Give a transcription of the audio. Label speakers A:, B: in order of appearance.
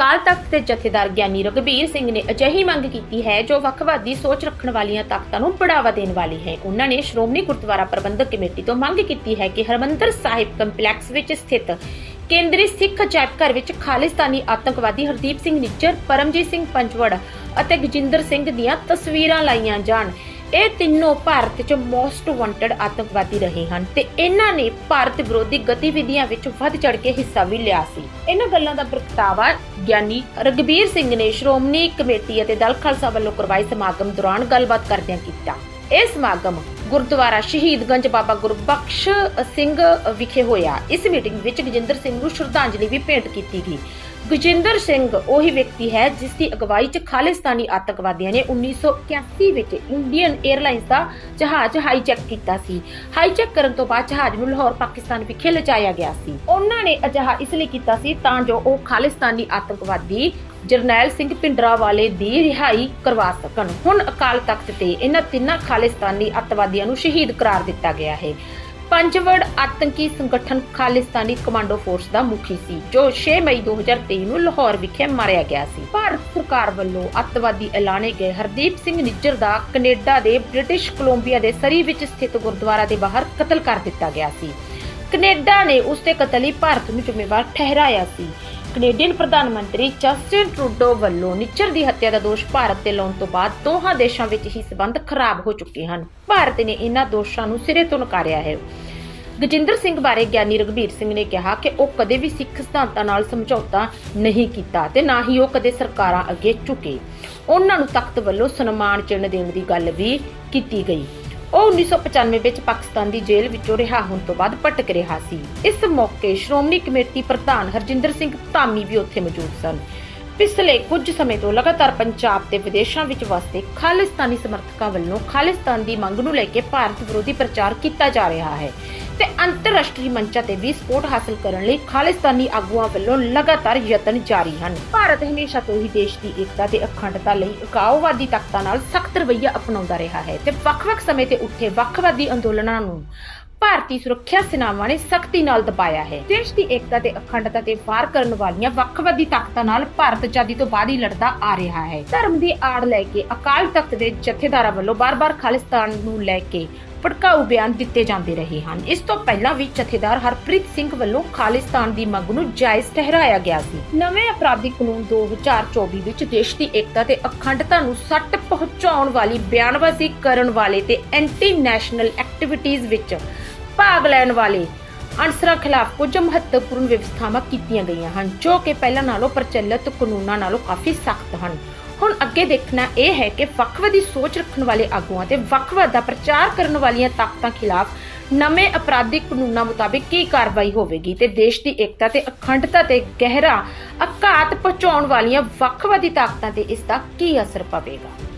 A: ਅਕਾਲ ਤਖਤ ਦੇ ਜਥੇਦਾਰ ਗਿਆਨੀ ਰਗਬੀਰ ਸਿੰਘ ਨੇ ਅਜਿਹੀ ਮੰਗ ਕੀਤੀ ਹੈ ਜੋ ਵੱਖਵਾਦੀ ਸੋਚ ਰੱਖਣ ਵਾਲੀਆਂ ਤਾਕਤਾਂ ਨੂੰ ਬੜਾਵਾ ਦੇਣ ਵਾਲੀ ਹੈ। ਉਹਨਾਂ ਨੇ ਸ਼੍ਰੋਮਣੀ ਗੁਰਦੁਆਰਾ ਪ੍ਰਬੰਧਕ ਕਮੇਟੀ ਤੋਂ ਮੰਗ ਕੀਤੀ ਹੈ ਕਿ ਹਰਮੰਦਰ ਸਾਹਿਬ ਕੰਪਲੈਕਸ ਵਿੱਚ ਸਥਿਤ ਕੇਂਦਰੀ ਸਿੱਖ ਅਜਾਇਬ ਘਰ ਵਿੱਚ ਖਾਲਿਸਤਾਨੀ ਆਤੰਕਵਾਦੀ ਹਰਦੀਪ ਸਿੰਘ ਨਿੱਜਰ, ਪਰਮਜੀਤ ਸਿੰਘ ਪੰਜਵੜ ਅਤੇ ਗਜਿੰਦਰ ਸਿੰਘ ਦੀਆਂ ਤਸਵੀਰਾਂ ਲਾਈਆਂ ਜਾਣ। ਇਹ ਤਿੰਨੋਂ ਭਾਰਤ 'ਚ ਮੋਸਟ ਵਾਂਟਡ ਆਤੰਕਵਾਦੀ ਰਹੇ ਹਨ ਤੇ ਇਹਨਾਂ ਨੇ ਭਾਰਤ ਵਿਰੋਧੀ ਗਤੀਵਿਧੀਆਂ ਵਿੱਚ ਵੱਧ ਚੜ ਕੇ ਹਿੱਸਾ ਵੀ ਲਿਆ ਸੀ। ਇਹਨਾਂ ਗੱਲਾਂ ਦਾ ਪ੍ਰਗਟਾਵਾ ਗਿਆਨੀ ਰਗਬੀਰ ਸਿੰਘ ਨੇ ਸ਼੍ਰੋਮਣੀ ਕਮੇਟੀ ਅਤੇ ਦਲ ਖਾਲਸਾ ਵੱਲੋਂ ਕਰਵਾਏ ਸਮਾਗਮ ਦੌਰਾਨ ਗੱਲਬਾਤ ਕਰਦਿਆਂ ਕੀਤਾ। ਇਹ ਸਮਾਗਮ ਗੁਰਦੁਆਰਾ ਸ਼ਹੀਦਗੰਜ ਬਾਬਾ ਗੁਰਬਖਸ਼ ਸਿੰਘ ਵਿਖੇ ਹੋਇਆ। ਇਸ ਮੀਟਿੰਗ ਵਿੱਚ ਗਜਿੰਦਰ ਸਿੰਘ ਨੂੰ ਸ਼ਰਧਾਂਜਲੀ ਵੀ ਭੇਂਟ ਕੀਤੀ ਗਈ। ਗਜਿੰਦਰ ਸਿੰਘ ਉਹੀ ਵਿਅਕਤੀ ਹੈ ਜਿਸ ਦੀ ਅਗਵਾਈ 'ਚ ਖਾਲਿਸਤਾਨੀ ਆਤੰਕਵਾਦੀਆਂ ਨੇ 1981 ਵਿੱਚ ਇੰਡੀਅਨ 에ਅਰਲਾਈਨਸ ਦਾ ਜਹਾਜ਼ ਹਾਈਜੈਕ ਕੀਤਾ ਸੀ। ਹਾਈਜੈਕ ਕਰਨ ਤੋਂ ਬਾਅਦ ਜਹਾਜ਼ ਨੂੰ ਲਾਹੌਰ, ਪਾਕਿਸਤਾਨ ਵਿਖੇ ਲਿਜਾਇਆ ਗਿਆ ਸੀ। ਉਹਨਾਂ ਨੇ ਅਜਿਹਾ ਇਸ ਲਈ ਕੀਤਾ ਸੀ ਤਾਂ ਜੋ ਉਹ ਖਾਲਿਸਤਾਨੀ ਆਤੰਕਵਾਦੀ ਜਰਨੈਲ ਸਿੰਘ ਪਿੰਡਰਾਵਾਲੇ ਦੀ ਰਿਹਾਈ ਕਰਵਾ ਸਕਣ। ਹੁਣ ਅਕਾਲ ਤਖਤ ਤੇ ਇਹਨਾਂ ਤਿੰਨਾਂ ਖਾਲਿਸਤਾਨੀ ਅੱਤਵਾਦੀਆਂ ਨੂੰ ਸ਼ਹੀਦ ਕਰਾਰ ਦਿੱਤਾ ਗਿਆ ਹੈ। ਪੰਜਵੜ ਆਤੰਕੀ ਸੰਗਠਨ ਖਾਲਿਸਤਾਨੀ ਕਮਾਂਡੋ ਫੋਰਸ ਦਾ ਮੁਖੀ ਸੀ, ਜੋ 6 ਮਈ 2023 ਨੂੰ ਲਾਹੌਰ ਵਿਖੇ ਮਾਰਿਆ ਗਿਆ ਸੀ। ਭਾਰਤ ਸਰਕਾਰ ਵੱਲੋਂ ਅੱਤਵਾਦੀ ਐਲਾਨੇ ਗਏ ਹਰਦੀਪ ਸਿੰਘ ਨਿੱਜਰ ਦਾ ਕੈਨੇਡਾ ਦੇ ਬ੍ਰਿਟਿਸ਼ ਕੋਲੰਬੀਆ ਦੇ ਸਰੀ ਵਿੱਚ ਸਥਿਤ ਗੁਰਦੁਆਰਾ ਦੇ ਬਾਹਰ ਕਤਲ ਕਰ ਦਿੱਤਾ ਗਿਆ ਸੀ। ਕੈਨੇਡਾ ਨੇ ਉਸ ਦੇ ਕਤਲ ਲਈ ਭਾਰਤ ਨੂੰ ਜ਼ਿੰਮੇਵਾਰ ਠਹਿਰਾਇਆ ਸੀ। ਕੈਨੇਡੀਅਨ ਪ੍ਰਧਾਨ ਮੰਤਰੀ ਜਸਟਿਨ ਟਰੂਡੋ ਵੱਲੋਂ ਨਿੱਚਰ ਦੀ ਹੱਤਿਆ ਦਾ ਦੋਸ਼ ਭਾਰਤ ਤੇ ਲਾਉਣ ਤੋਂ ਬਾਅਦ ਦੋਹਾਂ ਦੇਸ਼ਾਂ ਵਿੱਚ ਹੀ ਸਬੰਧ ਖਰਾਬ ਹੋ ਚੁੱਕੇ ਹਨ। ਭਾਰਤ ਨੇ ਇਹਨਾਂ ਦੋਸ਼ਾਂ ਨੂੰ ਸਿਰੇ ਤੋਂ ਨਕਾਰਿਆ ਹੈ। ਗਜਿੰਦਰ ਸਿੰਘ ਬਾਰੇ ਗਿਆਨੀ ਰਗਬੀਰ ਸਿੰਘ ਨੇ ਕਿਹਾ ਕਿ ਉਹ ਕਦੇ ਵੀ ਸਿੱਖ ਸਿਧਾਂਤਾਂ ਨਾਲ ਸਮਝੌਤਾ ਨਹੀਂ ਕੀਤਾ ਤੇ ਨਾ ਹੀ ਉਹ ਕਦੇ ਸਰਕਾਰਾਂ ਅੱਗੇ ਝੁਕੇ। ਉਹਨਾਂ ਨੂੰ ਤਖਤ ਵੱਲੋਂ ਸਨਮਾਨ ਚਿੰਨ੍ਹ ਦੇਣ ਦੀ ਗੱਲ ਵੀ ਕੀਤੀ ਗਈ। ਉਹ 1995 ਵਿੱਚ ਪਾਕਿਸਤਾਨ ਦੀ ਜੇਲ੍ਹ ਵਿੱਚੋਂ ਰਿਹਾ ਹੋਣ ਤੋਂ ਬਾਅਦ ਭਟਕ ਰਿਹਾ ਸੀ। ਇਸ ਮੌਕੇ ਸ਼੍ਰੋਮਣੀ ਕਮੇਟੀ ਪ੍ਰਧਾਨ ਹਰਜਿੰਦਰ ਸਿੰਘ ਧਾਮੀ ਵੀ ਉੱਥੇ ਮੌਜੂਦ ਸਨ। ਪਿਛਲੇ ਕੁਝ ਸਮੇਂ ਤੋਂ ਲਗਾਤਾਰ ਪੰਜਾਬ ਤੇ ਵਿਦੇਸ਼ਾਂ ਵਿੱਚ ਵਸਦੇ ਖਾਲਿਸਤਾਨੀ ਸਮਰਥਕਾਂ ਵੱਲੋਂ ਖਾਲਿਸਤਾਨ ਦੀ ਮੰਗ ਨੂੰ ਲੈ ਕੇ ਭਾਰਤ ਵਿਰੋਧੀ ਪ੍ਰਚਾਰ ਕੀਤਾ ਜਾ ਰਿਹਾ ਹੈ ਤੇ ਅੰਤਰਰਾਸ਼ਟਰੀ ਮੰਚਾਂ ਤੇ ਵੀ ਸਪੋਰਟ ਹਾਸਲ ਕਰਨ ਲਈ ਖਾਲਿਸਤਾਨੀ ਆਗੂਆਂ ਵੱਲੋਂ ਲਗਾਤਾਰ ਯਤਨ ਜਾਰੀ ਹਨ। ਭਾਰਤ ਹਮੇਸ਼ਾ ਤੋਂ ਹੀ ਦੇਸ਼ ਦੀ ਏਕਤਾ ਤੇ ਅਖੰਡਤਾ ਲਈ ਇਕਾਓਵਾਦੀ ਤਾਕਤਾਂ ਨਾਲ ਸਖਤ ਰਵੱਈਆ ਅਪਣਾਉਂਦਾ ਰਿਹਾ ਹੈ ਤੇ ਵੱਖ-ਵੱਖ ਸਮੇਂ ਤੇ ਉੱਠੇ ਵੱਖਵਾਦੀ ਅੰਦੋਲਨਾਂ ਨੂੰ ਭਾਰਤੀ ਸੁਰੱਖਿਆ ਸੇਨਾਵਾਂ ਨੇ ਸਖਤੀ ਨਾਲ ਦਬਾਇਆ ਹੈ। ਦੇਸ਼ ਦੀ ਏਕਤਾ ਤੇ ਅਖੰਡਤਾ ਤੇ ਵਾਰ ਕਰਨ ਵਾਲੀਆਂ ਵੱਖਵਾਦੀ ਤਾਕਤਾਂ ਨਾਲ ਭਾਰਤ ਆਜ਼ਾਦੀ ਤੋਂ ਬਾਅਦ ਹੀ ਲੜਦਾ ਆ ਰਿਹਾ ਹੈ। ਧਰਮ ਦੀ ਆੜ ਲੈ ਕੇ ਅਕਾਲ ਤਖਤ ਦੇ ਜਥੇਦਾਰਾਂ ਵੱਲੋਂ ਬਾਰ-ਬਾਰ ਖਾਲਿਸਤਾਨ ਨੂੰ ਲੈ ਕੇ ਭੜਕਾਊ ਬਿਆਨ ਦਿੱਤੇ ਜਾਂਦੇ ਰਹੇ ਹਨ। ਇਸ ਤੋਂ ਪਹਿਲਾਂ ਵੀ ਜਥੇਦਾਰ ਹਰਪ੍ਰੀਤ ਸਿੰਘ ਵੱਲੋਂ ਖਾਲਿਸਤਾਨ ਦੀ ਮੰਗ ਨੂੰ ਜਾਇਜ਼ ਠਹਿਰਾਇਆ ਗਿਆ ਸੀ। ਨਵੇਂ ਅਪਰਾਧਿਕ ਕਾਨੂੰਨ 2024 ਵਿੱਚ ਦੇਸ਼ ਦੀ ਏਕਤਾ ਤੇ ਅਖੰਡਤਾ ਨੂੰ ਸੱਟ ਪਹੁੰਚਾਉਣ ਵਾਲੀ ਬਿਆਨਬਾਜ਼ੀ ਕਰਨ ਵਾਲੇ ਤੇ ਐਂਟੀ ਨੈਸ਼ਨਲ ਐਕਟੀਵਿਟੀਜ਼ ਵਿੱਚ ਭਾਗ ਲੈਣ ਵਾਲੇ ਅਨਸਰਾਂ ਖਿਲਾਫ ਕੁਝ ਮਹੱਤਵਪੂਰਨ ਵਿਵਸਥਾਵਾਂ ਕੀਤੀਆਂ ਗਈਆਂ ਹਨ, ਜੋ ਕਿ ਪਹਿਲਾਂ ਨਾਲੋਂ ਪ੍ਰਚਲਿਤ, ਕਾਨੂੰਨਾਂ ਨਾਲੋਂ ਕਾਫੀ ਸਖਤ ਹਨ। ਹੁਣ ਅੱਗੇ ਦੇਖਣਾ ਇਹ ਹੈ ਕਿ ਵੱਖਵਾਦੀ ਸੋਚ ਰੱਖਣ ਵਾਲੇ ਆਗੂਆਂ ਤੇ ਵੱਖਵਾਦ ਦਾ ਪ੍ਰਚਾਰ ਕਰਨ ਵਾਲੀਆਂ ਤਾਕਤਾਂ ਖਿਲਾਫ ਨਵੇਂ ਅਪਰਾਧਿਕ ਕਾਨੂੰਨਾਂ ਮੁਤਾਬਿਕ ਕੀ ਕਾਰਵਾਈ ਹੋਵੇਗੀ ਤੇ ਦੇਸ਼ ਦੀ ਏਕਤਾ ਤੇ ਅਖੰਡਤਾ ਤੇ ਗਹਿਰਾ ਅਕਾਤ ਪਹੁੰਚਾਉਣ ਵਾਲੀਆਂ ਵੱਖਵਾਦੀ ਤਾਕਤਾਂ ਤੇ ਇਸ ਦਾ ਕੀ ਅਸਰ ਪਵੇਗਾ?